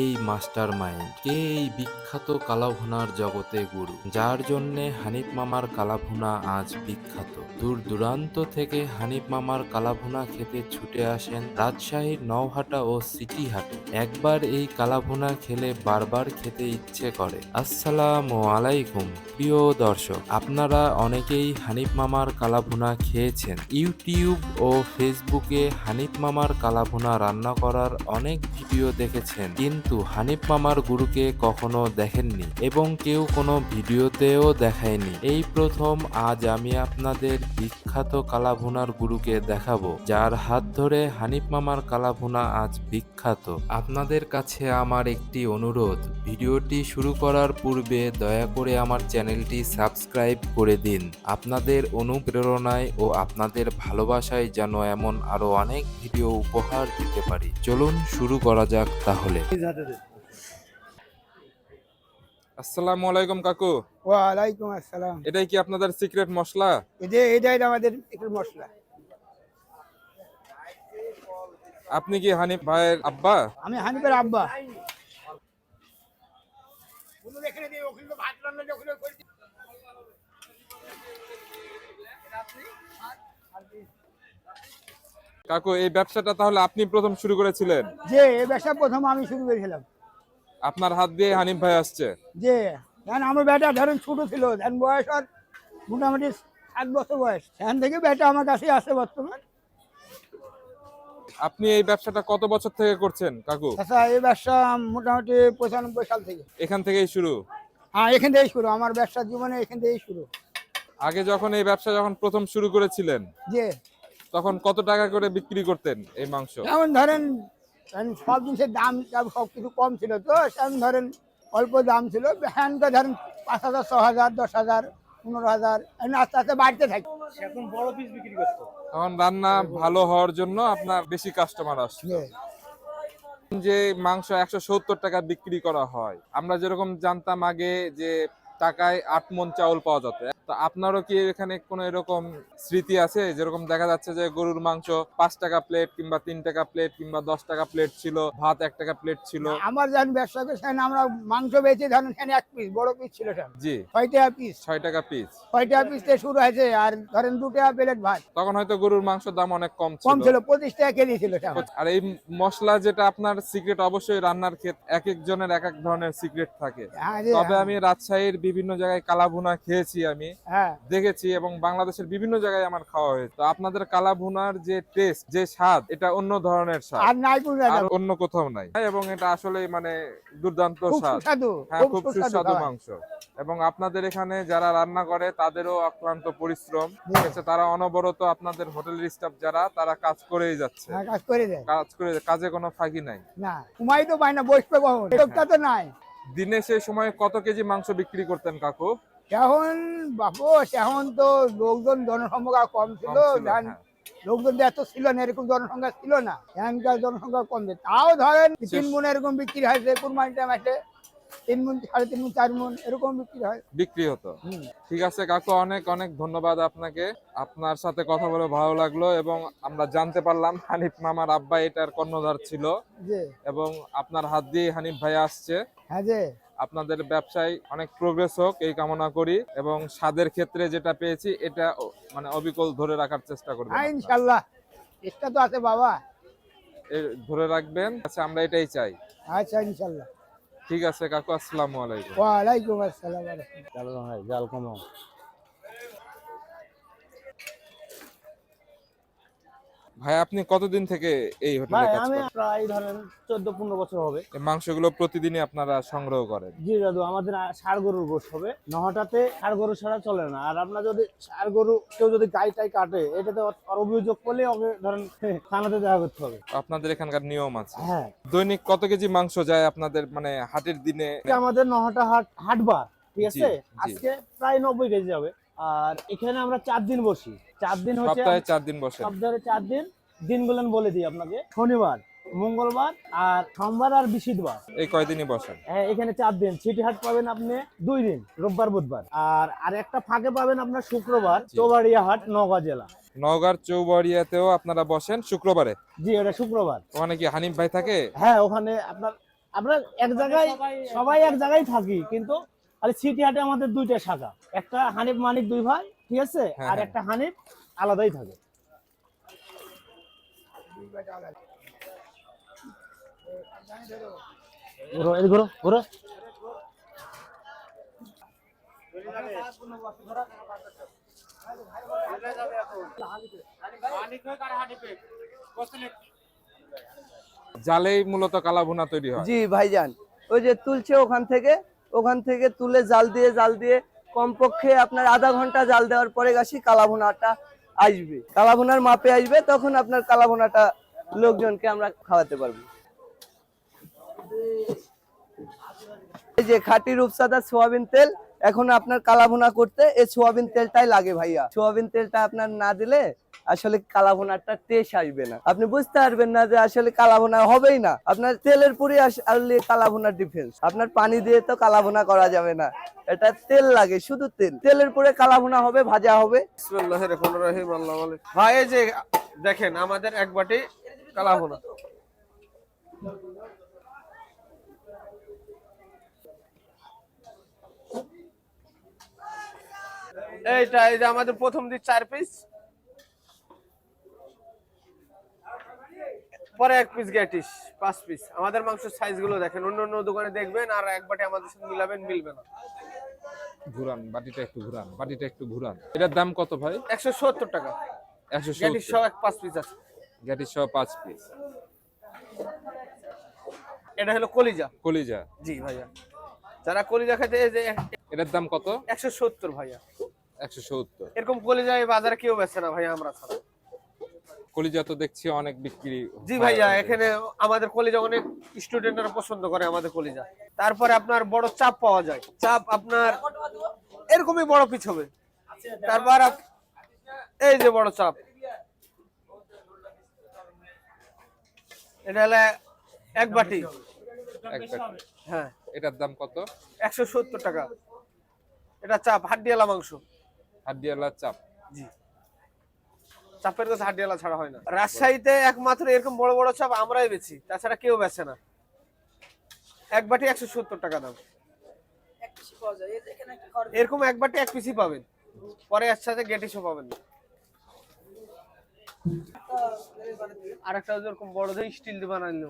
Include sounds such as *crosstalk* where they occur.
এই master mind কে এই বিখ্যাত কালাভুনার জগতে গুরু। যার জন্যে হানিফ মামার কালাভুনা আজ বিখ্যাত। দূর দূরান্ত থেকে হানিফ মামার কালাভুনা খেতে ছুটে আসেন রাজশাহীর নওহাটা ও সিটিহাটে। একবার এই কালাভুনা খেলে বারবার খেতে ইচ্ছে করে। আসসালাম আলাইকুম, প্রিয় দর্শক, আপনারা অনেকেই হানিফ মামার কালাভুনা খেয়েছেন। ইউটিউব ও ফেসবুকে হানিফ মামার কালাভুনা রান্না করার অনেক ভিডিও দেখেছেন। কিন্তু হানিফ মামার গুরুকে কখনো দেখেননি এবং কেউ কোনো ভিডিওতেও দেখায়নি। এই প্রথম আজ আমি আপনাদের বিখ্যাত কালাভুনার গুরুকে দেখাবো, যার হাত ধরে হানিফ মামার কালাভুনা আজ বিখ্যাত। আপনাদের কাছে আমার একটি অনুরোধ, ভিডিওটি শুরু করার পূর্বে দয়া করে আমার চ্যানেলটি সাবস্ক্রাইব করে দিন। আপনাদের অনুপ্রেরণায় ও আপনাদের ভালোবাসায় যেন এমন আরও অনেক ভিডিও উপহার দিতে পারি। চলুন শুরু করা যাক তাহলে। আসসালামু আলাইকুম কাকু। ওয়ালাইকুম আসসালাম। এটাই কি আপনাদের সিক্রেট মশলা? এই যে এটাই আমাদের একটু মশলা। আপনি কি হানিফ ভাইয়ের আব্বা? আমি হানিফের আব্বা। কাকু এই ব্যবসাটা তাহলে আপনি প্রথম শুরু করেছিলেন? যে এই ব্যবসা প্রথম আমি শুরু করেছিলাম। আপনার হাত দিয়ে হানিফ ভাই আসছে। যে ধরেন আমার বেটা ধরেন ছোট ছিল ধরেন বয়স আর মোটামুটি সাত বছর বয়স। সেখান থেকে বেটা আমার কাছে আছে বর্তমান। আপনি এই ব্যবসাটা কত বছর থেকে করছেন কাকু? আচ্ছা এই ব্যবসা মোটামুটি পঁচানব্বই সাল থেকে। এখান থেকেই শুরু? হ্যাঁ এখান থেকেই শুরু আমার ব্যবসার জীবনে এখান থেকেই শুরু। আগে যখন এই ব্যবসা যখন প্রথম শুরু করেছিলেন? যে তখন কত টাকা করে বিক্রি করতেন এই মাংস? যেমন ধরেন সব জিনিসের দাম সব কিছু কম ছিল তো সেমন ধরেন অল্প দাম ছিল। হ্যান্ডটা ধরেন পাঁচ হাজার ছ হাজার দশ হাজার পনেরো হাজার এমনি আস্তে আস্তে বাড়তে থাকে। তখন রান্না ভালো হওয়ার জন্য আপনার বেশি কাস্টমার আসছে যে, যে মাংস একশো সত্তর টাকা বিক্রি করা হয় আমরা যেরকম জানতাম আগে যে টাকায় আট মন চাউল পাওয়া যেত। তো আপনারও কি এখানে কোনো এরকম স্মৃতি আছে? যেরকম দেখা যাচ্ছে যে গরুর মাংস পাঁচ টাকা প্লেট কিংবা তিন টাকা প্লেট কিংবা দশ টাকা প্লেট ছিল ভাত এক টাকা প্লেট ছিল। আমার যখন ব্যবসা করে আমরা মাংস বেচে ধরেন সেখানে এক পিস বড় পিস ছিল জি। ছয় টাকা পিস ছয় টাকা পিস ছয় টাকা পিস থেকে শুরু হয়েছে আর ধরেন দু টাকা প্লেট ভাত। তখন হয়তো গরুর মাংসের দাম অনেক কম কম ছিল ছিল পঁচিশ টাকা কেজি ছিল আর এই মশলা যেটা আপনার সিক্রেট অবশ্যই রান্নার ক্ষেত্রে এক একজনের এক এক ধরনের সিক্রেট থাকে। হ্যাঁ তবে আমি রাজশাহীর বিভিন্ন জায়গায় কালাভুনা খেয়েছি আমি। দেখেছি এবং বাংলাদেশের বিভিন্ন জায়গায় আমার খাওয়া হয়েছে। তো আপনাদের কালাভুনার যে টেস্ট যে স্বাদ এটা অন্য ধরনের স্বাদ। আর নাই আর অন্য কোথাও নাই। এবং এটা আসলে মানে দুর্দান্ত স্বাদ। হ্যাঁ খুব সুস্বাদু মাংস। এবং আপনাদের এখানে যারা রান্না করে তাদেরও অক্লান্ত পরিশ্রম। ঠিক আছে তারা অনবরত আপনাদের হোটেলের স্টাফ যারা তারা কাজ করেই যাচ্ছে। হ্যাঁ কাজ করে কাজ করে কাজে কোনো ফাঁকি নাই। না তো না বসবে কখন? তো নাই। দিনে সেই সময় কত কেজি মাংস বিক্রি করতেন কাকু? এখন বাপু এখন তো লোকজন জনসংখ্যা কম ছিল ধান হ্যাঁ। লোকজন এত ছিল না এরকম জনসংখ্যা ছিল না। এখানকার জনসংখ্যা কম। তাও ধরেন তিন মন এরকম বিক্রি হয়েছে কুরবানি টাইম আছে তিন মন সাড়ে তিন মন চার মন এরকম বিক্রি হয়। বিক্রি হতো। ঠিক আছে কাকু অনেক অনেক ধন্যবাদ আপনাকে। আপনার সাথে কথা বলে ভালো লাগল এবং আমরা জানতে পারলাম হানিফ মামার আব্বা এটার কর্ণধার ছিল এবং আপনার হাত দিয়ে হানিফ ভাই আসছে। হ্যাঁ যে আপনাদের ব্যবসায় অনেক প্রোগ্রেস হোক এই কামনা করি এবং স্বাদের ক্ষেত্রে যেটা পেয়েছি এটা মানে অবিকল ধরে রাখার চেষ্টা করবেন হ্যাঁ ইনশাল্লাহ। চেষ্টা তো আছে বাবা। ধরে রাখবেন। আচ্ছা আমরা এটাই চাই। আচ্ছা ইনশাল্লাহ। ঠিক আছে কাকু আসসালামু আলাইকুম। ওয়ালাইকুম আসসালাম ওয়া রাহমাতুল্লাহ। জাল হয় জাল কমাও। ভাই আপনি কতদিন থেকে এই হোটেলে কাজ আমি করেন? প্রায় ধরেন চোদ্দ পনেরো বছর হবে। এই মাংসগুলো প্রতিদিনই আপনারা সংগ্রহ করেন? জি দাদু আমাদের ষাড় গরুর গোস হবে। নহটাতে ষাড় গরু ছাড়া চলে না। আর আপনার যদি ষাড় গরু কেউ যদি গাই টাই কাটে এটাতে ওর অভিযোগ করলে ওকে ধরেন *laughs* থানাতে দেখা করতে হবে। আপনাদের এখানকার নিয়ম আছে। হ্যাঁ। দৈনিক কত কেজি মাংস যায় আপনাদের মানে হাটের দিনে? আমাদের নহটা হাট হাটবার ঠিক আছে। আজকে প্রায় নব্বই কেজি যাবে আর এখানে আমরা চার দিন বসি। চার দিন হচ্ছে সপ্তাহে চার দিন বসে সপ্তাহে চার দিন দিনগুলো বলে দিই আপনাকে। শনিবার মঙ্গলবার আর সোমবার আর বৃহস্পতিবার। এই কয়দিনই বসেন? হ্যাঁ, এখানে চার দিন। সিটি হাট পাবেন আপনি দুই দিন রোববার বুধবার। আর আর একটা ফাঁকে পাবেন আপনার শুক্রবার চৌবাড়িয়া হাট নওগাঁ জেলা। নওগাঁর চৌবাড়িয়াতেও আপনারা বসেন শুক্রবারে? জি এটা শুক্রবার। ওখানে কি হানিফ ভাই থাকে? হ্যাঁ ওখানে আপনার আমরা এক জায়গায় সবাই এক জায়গায় থাকি কিন্তু আর সিটি হাটে আমাদের দুইটা শাখা। একটা হানিফ মানিক দুই ভাই ঠিক আছে? হ্যাঁ, আর হ্যাঁ। একটা হানিফ আলাদাই থাকে। ঘুরো এই ঘুরো ঘুরো। জালেই মূলত কালাভুনা তৈরি হয়। জি ভাইজান। ওই যে তুলছে ওখান থেকে ওখান থেকে তুলে জাল দিয়ে জাল দিয়ে কমপক্ষে আপনার আধা ঘণ্টা জাল দেওয়ার পরে গাছি কালাভোনাটা আসবে। কালাভোনার মাপে আসবে, তখন আপনার কালাভোনাটা লোকজনকে আমরা খাওয়াতে পারব। এই যে খাটি রূপসাদা সোয়াবিন তেল এখন আপনার কালাভুনা করতে এই সোয়াবিন তেলটাই লাগে ভাইয়া। সোয়াবিন তেলটা আপনার না দিলে আসলে কালাভুনাটা টেস্ট আসবে না। আপনি বুঝতে পারবেন না যে আসলে কালাভুনা হবেই না। আপনার তেলের পুরি আসলে কালাভুনার ডিফেন্স আপনার পানি দিয়ে তো কালাভুনা করা যাবে না। এটা তেল লাগে, শুধু তেল। তেলের পরে কালাভুনা হবে, ভাজা হবে। ভাই যে দেখেন, আমাদের এক বাটি কালাভুনা। এইটা এই যে আমাদের প্রথম দিক চার পিস পরে এক পিস গ্যাটিস পাঁচ পিস আমাদের মাংসের সাইজগুলো দেখেন অন্য অন্য দোকানে দেখবেন আর এক বাটি আমাদের সাথে মিলাবেন মিলবে না। ঘুরান বাটিটা একটু ঘুরান বাটিটা একটু ঘুরান। এটার দাম কত ভাই? একশো সত্তর টাকা। একশো গ্যাটিস সহ এক পাঁচ পিস আছে। গ্যাটি সহ পাঁচ পিস এটা হলো কলিজা। কলিজা। জি ভাইয়া। যারা কলিজা খেতে এটার দাম কত? একশো সত্তর ভাইয়া। একশো সত্তর। এরকম কলিজা এই বাজারে কেউ বেচে না ভাইয়া আমরা ছাড়া। কলিজা তো দেখছি অনেক বিক্রি জি ভাইয়া। এখানে আমাদের কলিজা অনেক স্টুডেন্টরা পছন্দ করে আমাদের কলিজা। তারপরে আপনার বড় চাপ পাওয়া যায়। চাপ আপনার এরকমই বড় পিস হবে। তারপর এই যে বড় চাপ। এটা হলো এক বাটি। হ্যাঁ। এটার দাম কত? একশো সত্তর টাকা। এটা চাপ হাড্ডিয়ালা মাংস। হাড্ডিয়ালা চাপ। জি। চাপের কাছে হাড্ডিয়ালা ছাড়া হয় না। রাজশাহীতে একমাত্র এরকম বড় বড় চাপ আমরাই বেছি তাছাড়া কেউ বেচে না। এক বাটি একশো সত্তর টাকা দাম। এরকম এক বাটি এক পিসই পাবেন। পরে এর সাথে গেটিসও পাবেন। না আরেকটা ওরকম বড় দিয়ে স্টিল দিয়ে বানাইলো